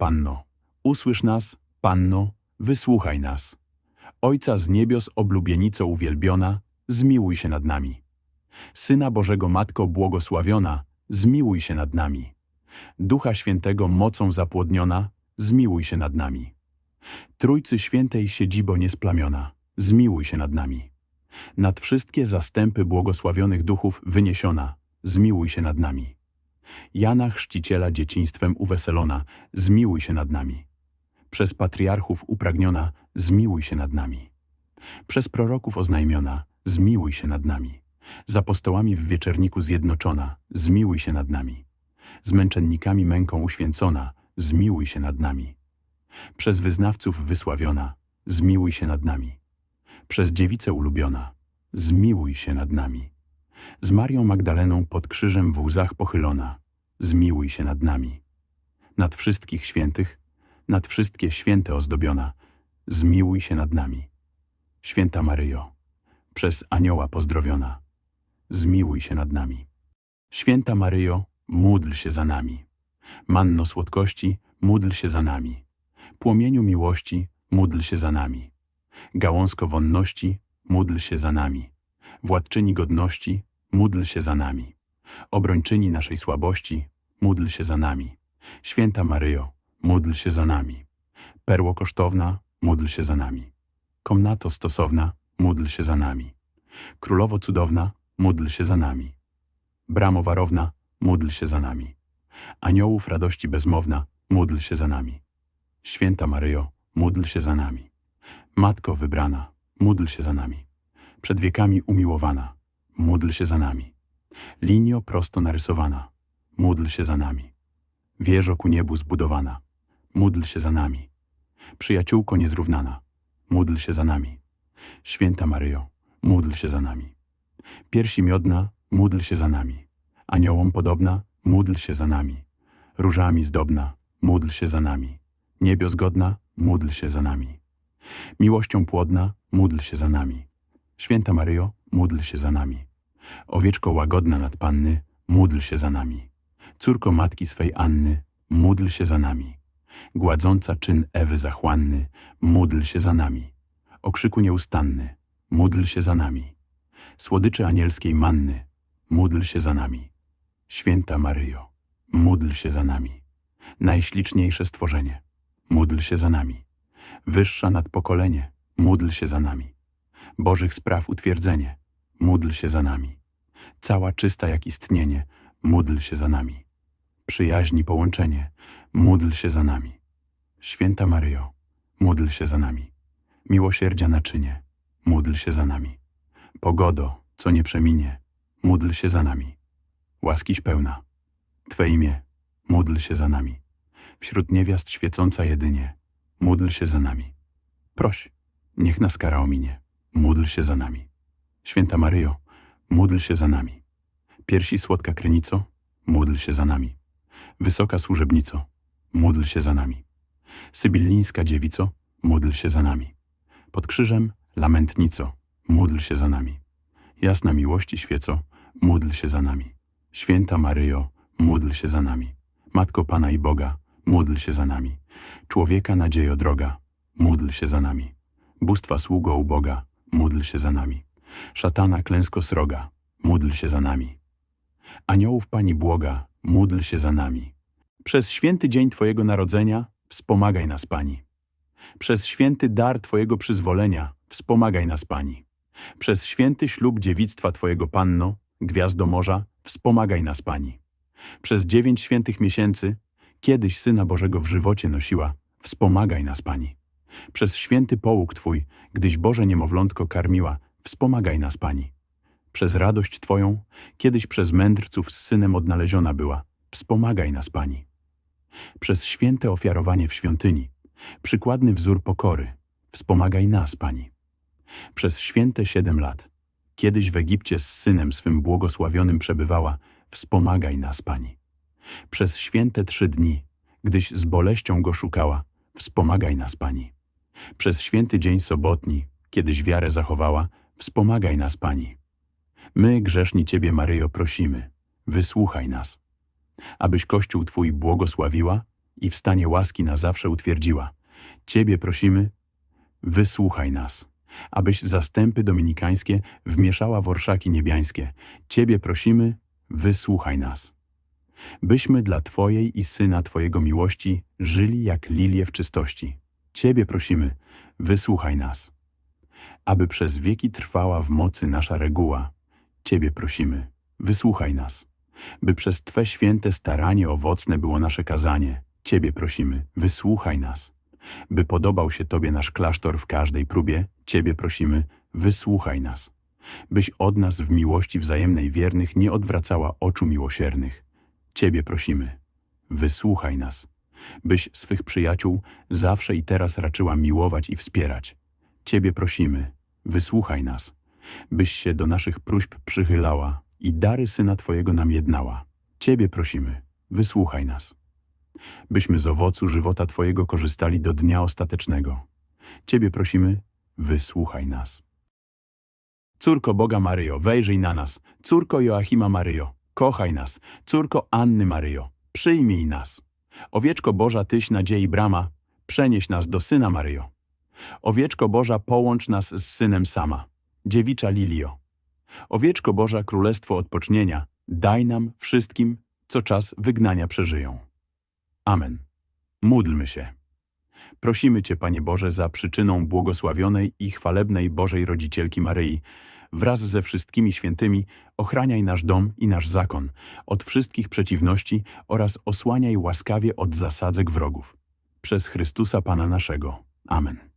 Panno. Usłysz nas, Panno, wysłuchaj nas. Ojca z niebios oblubienico uwielbiona, zmiłuj się nad nami. Syna Bożego Matko błogosławiona, zmiłuj się nad nami. Ducha Świętego mocą zapłodniona, zmiłuj się nad nami. Trójcy Świętej siedzibo niesplamiona, zmiłuj się nad nami. Nad wszystkie zastępy błogosławionych duchów wyniesiona, zmiłuj się nad nami. Jana Chrzciciela dzieciństwem uweselona, zmiłuj się nad nami. Przez patriarchów upragniona, zmiłuj się nad nami. Przez proroków oznajmiona, zmiłuj się nad nami. Z apostołami w wieczerniku zjednoczona, zmiłuj się nad nami. Z męczennikami męką uświęcona, zmiłuj się nad nami. Przez wyznawców wysławiona, zmiłuj się nad nami. Przez dziewicę ulubiona, zmiłuj się nad nami. Z Marią Magdaleną pod krzyżem w łzach pochylona, zmiłuj się nad nami. Nad wszystkich świętych, nad wszystkie święte ozdobiona, zmiłuj się nad nami. Święta Maryjo, przez anioła pozdrowiona, zmiłuj się nad nami. Święta Maryjo, módl się za nami. Manno słodkości, módl się za nami. Płomieniu miłości, módl się za nami. Gałązko wonności, módl się za nami. Władczyni godności, módl się za nami. Obrończyni naszej słabości, módl się za nami. Święta Maryjo, módl się za nami. Perło kosztowna, módl się za nami. Komnato stosowna, módl się za nami. Królowo cudowna, módl się za nami. Bramo warowna, módl się za nami. Aniołów radości bezmowna, módl się za nami. Święta Maryjo, módl się za nami. Matko wybrana, módl się za nami. Przed wiekami umiłowana, módl się za nami. Linio prosto narysowana, módl się za nami. Wieżo ku niebu zbudowana, módl się za nami. Przyjaciółko niezrównana, módl się za nami. Święta Maryjo, módl się za nami. Piersi miodna, módl się za nami. Aniołom podobna, módl się za nami. Różami zdobna, módl się za nami. Niebios godna, módl się za nami. Miłością płodna, módl się za nami. Święta Maryjo, módl się za nami. Owieczko łagodna nad Panny, módl się za nami. Córko Matki swej Anny, módl się za nami. Gładząca czyn Ewy zachłanny, módl się za nami. Okrzyku nieustanny, módl się za nami. Słodyczy anielskiej manny, módl się za nami. Święta Maryjo, módl się za nami. Najśliczniejsze stworzenie, módl się za nami. Wyższa nad pokolenie, módl się za nami. Bożych spraw utwierdzenie, módl się za nami. Cała czysta jak istnienie, módl się za nami. Przyjaźni połączenie, módl się za nami. Święta Maryjo, módl się za nami. Miłosierdzia naczynie, módl się za nami. Pogodo, co nie przeminie, módl się za nami. Łaskiś pełna, Twe imię, módl się za nami. Wśród niewiast świecąca jedynie, módl się za nami. Proś, niech nas kara ominie, módl się za nami. Święta Maryjo, módl się za nami. Piersi słodka krynico, módl się za nami. Wysoka służebnico, módl się za nami. Sybillińska dziewico, módl się za nami. Pod krzyżem lamentnico, módl się za nami. Jasna miłości świeco, módl się za nami. Święta Maryjo, módl się za nami. Matko Pana i Boga, módl się za nami. Człowieka nadziejo droga, módl się za nami. Bóstwa sługo u Boga, módl się za nami. Szatana klęsko sroga, módl się za nami. Aniołów Pani błoga, módl się za nami. Przez święty dzień Twojego narodzenia wspomagaj nas, Pani. Przez święty dar Twojego przyzwolenia wspomagaj nas, Pani. Przez święty ślub dziewictwa Twojego Panno, gwiazdo morza, wspomagaj nas, Pani. Przez dziewięć świętych miesięcy, kiedyś Syna Bożego w żywocie nosiła, wspomagaj nas, Pani. Przez święty połóg Twój, gdyś Boże niemowlątko karmiła, wspomagaj nas, Pani. Przez radość Twoją, kiedyś przez mędrców z Synem odnaleziona była, wspomagaj nas, Pani. Przez święte ofiarowanie w świątyni, przykładny wzór pokory, wspomagaj nas, Pani. Przez święte siedem lat, kiedyś w Egipcie z Synem swym błogosławionym przebywała, wspomagaj nas, Pani. Przez święte trzy dni, gdyś z boleścią go szukała, wspomagaj nas, Pani. Przez święty dzień sobotni, kiedyś wiarę zachowała, wspomagaj nas, Pani. My, grzeszni Ciebie, Maryjo, prosimy, wysłuchaj nas. Abyś Kościół Twój błogosławiła, i w stanie łaski na zawsze utwierdziła. Ciebie prosimy, wysłuchaj nas, abyś zastępy dominikańskie wmieszała w orszaki niebiańskie. Ciebie prosimy, wysłuchaj nas. Byśmy dla Twojej i Syna Twojego miłości żyli jak lilie w czystości. Ciebie prosimy, wysłuchaj nas. Aby przez wieki trwała w mocy nasza reguła, Ciebie prosimy, wysłuchaj nas. By przez Twe święte staranie owocne było nasze kazanie, Ciebie prosimy, wysłuchaj nas. By podobał się Tobie nasz klasztor w każdej próbie, Ciebie prosimy, wysłuchaj nas. Byś od nas w miłości wzajemnej wiernych nie odwracała oczu miłosiernych. Ciebie prosimy, wysłuchaj nas. Byś swych przyjaciół zawsze i teraz raczyła miłować i wspierać. Ciebie prosimy, wysłuchaj nas. Byś się do naszych próśb przychylała i dary Syna Twojego nam jednała. Ciebie prosimy, wysłuchaj nas. Byśmy z owocu żywota Twojego korzystali do dnia ostatecznego. Ciebie prosimy, wysłuchaj nas. Córko Boga Maryjo, wejrzyj na nas. Córko Joachima Maryjo, kochaj nas. Córko Anny Maryjo, przyjmij nas. Owieczko Boża, Tyś nadziei brama, przenieś nas do Syna Maryjo. Owieczko Boża, połącz nas z Synem sama. Dziewicza Lilio. Owieczko Boża, Królestwo Odpocznienia, daj nam wszystkim, co czas wygnania przeżyją. Amen. Módlmy się. Prosimy Cię, Panie Boże, za przyczyną błogosławionej i chwalebnej Bożej Rodzicielki Maryi, wraz ze wszystkimi świętymi, ochraniaj nasz dom i nasz zakon od wszystkich przeciwności oraz osłaniaj łaskawie od zasadzek wrogów. Przez Chrystusa Pana naszego. Amen.